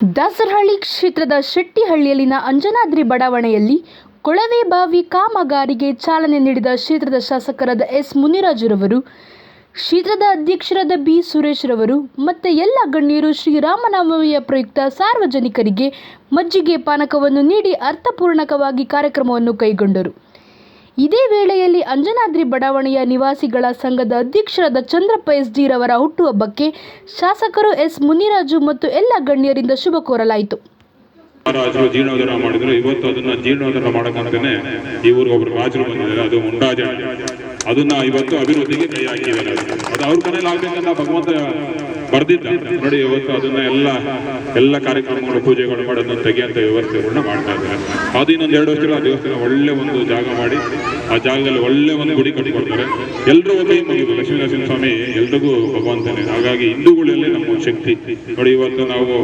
ದಾಸರಹಳ್ಳಿ ಕ್ಷೇತ್ರದ ಶೆಟ್ಟಿಹಳ್ಳಿಯಲ್ಲಿನ ಅಂಜನಾದ್ರಿ ಬಡಾವಣೆಯಲ್ಲಿ ಕೊಳವೆ ಬಾವಿ ಕಾಮಗಾರಿಗೆ ಚಾಲನೆ ನೀಡಿದ ಕ್ಷೇತ್ರದ ಶಾಸಕರಾದ ಎಸ್ ಮುನಿರಾಜುರವರು, ಕ್ಷೇತ್ರದ ಅಧ್ಯಕ್ಷರಾದ ಬಿ ಸುರೇಶ್ರವರು ಮತ್ತು ಎಲ್ಲ ಗಣ್ಯರು ಶ್ರೀರಾಮನವಮಿಯ ಪ್ರಯುಕ್ತ ಸಾರ್ವಜನಿಕರಿಗೆ ಮಜ್ಜಿಗೆ ಪಾನಕವನ್ನು ನೀಡಿ ಅರ್ಥಪೂರ್ಣಕವಾಗಿ ಕಾರ್ಯಕ್ರಮವನ್ನು ಕೈಗೊಂಡರು. ಇದೇ ವೇಳೆಯಲ್ಲಿ ಅಂಜನಾದ್ರಿ ಬಡಾವಣೆಯ ನಿವಾಸಿಗಳ ಸಂಘದ ಅಧ್ಯಕ್ಷರಾದ ಚಂದ್ರಪ್ಪ ಎಸ್ ಜಿ ರವರ ಹುಟ್ಟುಹಬ್ಬಕ್ಕೆ ಶಾಸಕರು ಎಸ್ ಮುನಿರಾಜು ಮತ್ತು ಎಲ್ಲ ಗಣ್ಯರಿಂದ ಶುಭ ಕೋರಲಾಯಿತು. ಜೀರ್ಣೋದ್ಧಾರ ಮಾಡಿದ್ರು. ಇವತ್ತು ಅದನ್ನ ಜೀರ್ಣೋದ್ಧಾರ ಮಾಡಕ್ಕಂತಾನೆ ಈ ಊರಿಗೆ ಒಬ್ರು ರಾಜರು ಬಂದಿದ್ದಾರೆ. ಅದು ಮುಂಡಾಜ. ಅದನ್ನ ಇವತ್ತು ಅಭಿವೃದ್ಧಿಗೆ ಕೈ ಹಾಕಿದ್ದಾರೆ. ಅದು ಅವ್ರ ಮನೇಲಿ ಆಗ್ಬೇಕಂತ ಭಗವಂತ ಬರ್ದಿದ್ದ. ನೋಡಿ, ಇವತ್ತು ಅದನ್ನ ಎಲ್ಲ ಎಲ್ಲ ಕಾರ್ಯಕ್ರಮಗಳು, ಪೂಜೆಗಳು ಮಾಡೋದನ್ನು ತೆಗೆಯಂತ ವ್ಯವಸ್ಥೆಗಳನ್ನ ಮಾಡ್ತಾ ಇದ್ದಾರೆ. ಅದು ಇನ್ನೊಂದು ಎರಡು ವರ್ಷ ಆ ದೇವಸ್ಥಾನ ಒಳ್ಳೆ ಒಂದು ಜಾಗ ಮಾಡಿ, ಆ ಜಾಗದಲ್ಲಿ ಒಳ್ಳೆ ಒಂದು ಗುಡಿ ಕಟ್ಟಿಕೊಡ್ತಾರೆ ಎಲ್ಲರೂ ಕೈ ಮುಗಿದು, ಲಕ್ಷ್ಮೀ ನರಸಿಂಹ ಸ್ವಾಮಿ, ಎಲ್ರಿಗೂ ಭಗವಂತನೇ ಹಾಗಾಗಿ ಹಿಂದೂಗಳಲ್ಲಿ ನಮ್ಮ ಒಂದು ಶಕ್ತಿ. ನೋಡಿ, ಇವತ್ತು ನಾವು,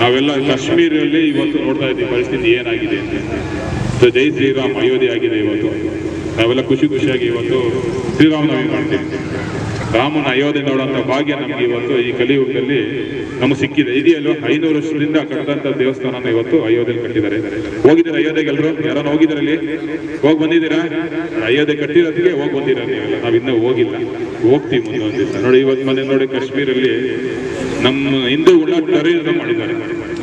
ನಾವೆಲ್ಲ ಕಾಶ್ಮೀರಲ್ಲಿ ಇವತ್ತು ನೋಡ್ತಾ ಇದ್ದೀವಿ, ಪರಿಸ್ಥಿತಿ ಏನಾಗಿದೆ ಅಂತ. ಜೈ ಶ್ರೀರಾಮ್, ಅಯೋಧ್ಯೆ ಆಗಿದೆ ಇವತ್ತು. ನಾವೆಲ್ಲ ಖುಷಿ ಖುಷಿಯಾಗಿ ಇವತ್ತು ಶ್ರೀರಾಮನವಮಿ ಮಾಡ್ತೀವಿ. ರಾಮನ ಅಯೋಧ್ಯೆ ನೋಡುವಂತ ಭಾಗ್ಯ ನಮಗೆ ಇವತ್ತು ಈ ಕಲಿಯುಗದಲ್ಲಿ ನಮಗೆ ಸಿಕ್ಕಿದೆ. ಇದೆಯಲ್ಲೋ ಐನೂರು ವರ್ಷದಿಂದ ಕಟ್ಟದಂತ ದೇವಸ್ಥಾನನ ಇವತ್ತು ಅಯೋಧ್ಯೆಯಲ್ಲಿ ಕಟ್ಟಿದ್ದಾರೆ. ಹೋಗಿದ್ದೀರಾ ಅಯೋಧ್ಯೆಗೆ ಎಲ್ಲರೂ ಯಾರನ್ನ ಹೋಗಿದ್ರಲ್ಲಿ ಹೋಗಿ ಬಂದಿದ್ದೀರಾ? ಅಯೋಧ್ಯೆ ಕಟ್ಟಿರೋದಕ್ಕೆ ಹೋಗಿ ಬಂದಿರ ನೀವೆಲ್ಲ? ನಾವು ಇನ್ನೂ ಹೋಗಿಲ್ಲ. ಹೋಗ್ತೀವಿ ಮುಂದೆ ಒಂದು ದಿವಸ. ನೋಡಿ, ಇವತ್ತು ಮನೆ ನೋಡಿ ಕಾಶ್ಮೀರಲ್ಲಿ ನಮ್ಮ ಹಿಂದೂಗಳ ಟೆರರಿಸಂ ಮಾಡಿದ್ದಾರೆ.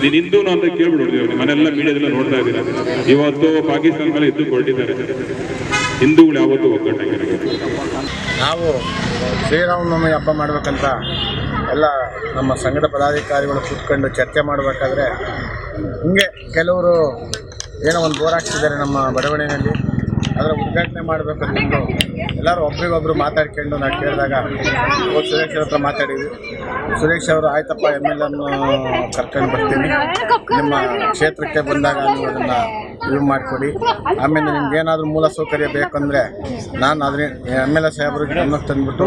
ನೀನು ಹಿಂದೂನು ಅಂತ ಕೇಳ್ಬಿಡೋದು ಮನೆಲ್ಲ ಮೀಡಿಯಾದೆಲ್ಲ ನೋಡ್ತಾ ಇದ್ದೀರಾ? ಇವತ್ತು ಪಾಕಿಸ್ತಾನ ಮೇಲೆ ಇದ್ದು ಹೊರಟಿದ್ದಾರೆ. ಹಿಂದೂಗಳು ಯಾವತ್ತೂ ಒಗ್ಗಟ್ಟಾಗಿರಬೇಕು ನಾವು ಶ್ರೀರಾಮನವಮಿ ಹಬ್ಬ ಮಾಡಬೇಕಂತ ಎಲ್ಲ ನಮ್ಮ ಸಂಘದ ಪದಾಧಿಕಾರಿಗಳು ಕೂತ್ಕೊಂಡು ಚರ್ಚೆ ಮಾಡಬೇಕಾದ್ರೆ ಹಿಂಗೆ ಕೆಲವರು ಏನೋ ಒಂದು ಬೋರ್ ಹಾಕ್ತಿದ್ದಾರೆ ನಮ್ಮ ಬಡಾವಣೆಯಲ್ಲಿ. ಅದರ ಉದ್ಘಾಟನೆ ಮಾಡಬೇಕಂತಂದು ಎಲ್ಲರೂ ಒಬ್ರಿಗೊಬ್ರು ಮಾತಾಡ್ಕೊಂಡು ನಾನು ಕೇಳಿದಾಗ ಸುರೇಶ್ ಅವ್ರ ಹತ್ರ ಮಾತಾಡಿದ್ವಿ. ಸುರೇಶ್ ಅವರು, ಆಯ್ತಪ್ಪ ಎಂ ಎಲ್ ಎನ್ನು ಕರ್ಕೊಂಡು ಬರ್ತೀನಿ. ನಿಮ್ಮ ಕ್ಷೇತ್ರಕ್ಕೆ ಬಂದಾಗ ನೀವು ಅದನ್ನು ಇದು ಮಾಡಿಕೊಡಿ. ಆಮೇಲೆ ನಿಮ್ಗೆ ಏನಾದರೂ ಮೂಲ ಸೌಕರ್ಯ ಬೇಕಂದರೆ ನಾನು ಅದ್ರ ಎಂ ಎಲ್ ಎ ಸಾಹೇಬ್ರ ಗಮನಕ್ಕೆ ತಂದುಬಿಟ್ಟು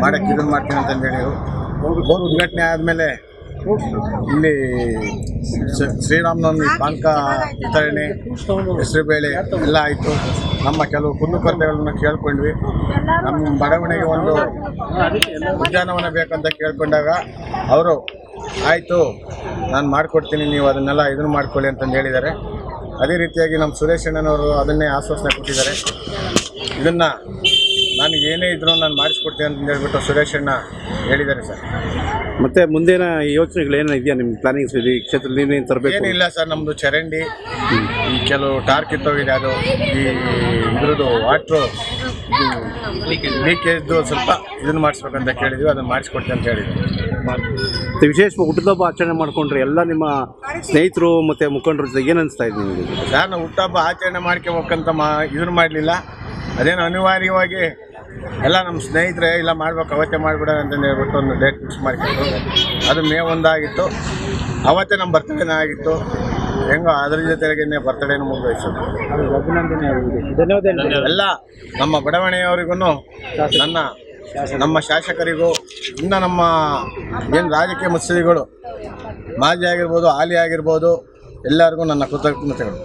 ಮಾಡೋಕ್ಕೆ ಇದನ್ನು ಮಾಡ್ತೀನಿ ಅಂತ ಹೇಳಿದರು ಬೋರ್ ಉದ್ಘಾಟನೆ ಆದಮೇಲೆ ಇಲ್ಲಿ ಶ್ರೀ- ಶ್ರೀರಾಮನವಮಿ ಪಾನಕ ವಿತರಣೆ ಹೆಸರುಬೇಳೆ ಎಲ್ಲ ಆಯಿತು. ನಮ್ಮ ಕೆಲವು ಕುಂದುಕೊರತೆಗಳನ್ನು ಕೇಳ್ಕೊಂಡ್ವಿ. ನಮ್ಮ ಬಡಾವಣೆಗೆ ಒಂದು ಉದ್ಯಾನವನ ಬೇಕಂತ ಕೇಳ್ಕೊಂಡಾಗ ಅವರು, ಆಯಿತು, ನಾನು ಮಾಡಿಕೊಡ್ತೀನಿ, ನೀವು ಅದನ್ನೆಲ್ಲ ಇದನ್ನು ಮಾಡ್ಕೊಳ್ಳಿ ಅಂತಂದು ಹೇಳಿದ್ದಾರೆ. ಅದೇ ರೀತಿಯಾಗಿ ನಮ್ಮ ಸುರೇಶ್ ಅಣ್ಣನವರು ಅದನ್ನೇ ಆಶ್ವಾಸನೆ ಕೊಟ್ಟಿದ್ದಾರೆ. ಇದನ್ನು ನಾನು ಏನೇ ಇದ್ರು ನಾನು ಮಾಡಿಸ್ಕೊಡ್ತೀನಿ ಅಂತ ಹೇಳ್ಬಿಟ್ಟು ಸುರೇಶ್ ಅಣ್ಣ ಹೇಳಿದ್ದಾರೆ ಸರ್. ಮತ್ತೆ ಮುಂದಿನ ಯೋಚನೆಗಳು ಏನೇನು ಇದೆಯಾ ನಿಮ್ಮ ಪ್ಲಾನಿಂಗ್ಸ್ ಇದೆ ಈ ಕ್ಷೇತ್ರದಲ್ಲಿ ಏನೇನು ತರಬೇಕು? ಏನಿಲ್ಲ ಸರ್ ನಮ್ಮದು ಚರಂಡಿ ಈ ಕೆಲವು ಟಾರ್ಕ್ ಕಿತ್ತೋಗಿದೆ ಅದು ಈ ಇದ್ರದ್ದು ವಾಟ್ರು ಲೀಕೇಜ್ದು ಸ್ವಲ್ಪ ಇದನ್ನು ಮಾಡಿಸ್ಬೇಕಂತ ಕೇಳಿದ್ವಿ ಅದನ್ನು ಮಾಡಿಸ್ಕೊಡ್ತೀನಿ ಅಂತ ಹೇಳಿದ್ವಿ. ಮತ್ತೆ ವಿಶೇಷವಾಗಿ ಹುಟ್ಟುಹಬ್ಬ ಆಚರಣೆ ಮಾಡಿಕೊಂಡ್ರೆ ಎಲ್ಲ ನಿಮ್ಮ ಸ್ನೇಹಿತರು ಮತ್ತು ಮುಖಂಡರ ಜೊತೆ ಏನು ಅನಿಸ್ತಾ ಇದೆ ನಿಮಗೆ? ಸರ್ ನಾವು ಹುಟ್ಟಹಬ್ಬ ಆಚರಣೆ ಮಾಡ್ಕೋಬೇಕಂತ ಮಾ ಇದನ್ನು ಮಾಡಲಿಲ್ಲ. ಅದೇನು ಅನಿವಾರ್ಯವಾಗಿ ಎಲ್ಲ ನಮ್ಮ ಸ್ನೇಹಿತರೆ ಇಲ್ಲ ಮಾಡ್ಬೇಕು ಅವತ್ತೇ ಮಾಡಿಬಿಡೋಣ ಅಂತಂದು ಹೇಳ್ಬಿಟ್ಟು ಒಂದು ಡೇಟ್ ಫಿಕ್ಸ್ ಮಾಡ್ಕೊಂಡು ಅದು ಮೇ ಒಂದಾಗಿತ್ತು. ಅವತ್ತೇ ನಮ್ಮ ಬರ್ತಡೇನೇ ಆಗಿತ್ತು. ಹೆಂಗೋ ಅದ್ರ ಜೊತೆಗೆ ಬರ್ತಡೇನು ಮುಗಿದೋಯ್ತು. ಎಲ್ಲ ನಮ್ಮ ಬಡಾವಣೆಯವರಿಗೂ ನನ್ನ ನಮ್ಮ ಶಾಸಕರಿಗೂ ಇನ್ನು ನಮ್ಮ ಏನು ರಾಜಕೀಯ ಮುತ್ಸದಿಗಳು ಮಾಜಿ ಆಗಿರ್ಬೋದು ಹಾಲಿ ಆಗಿರ್ಬೋದು ಎಲ್ಲರಿಗೂ ನನ್ನ ಕೃತಜ್ಞತೆಗಳು.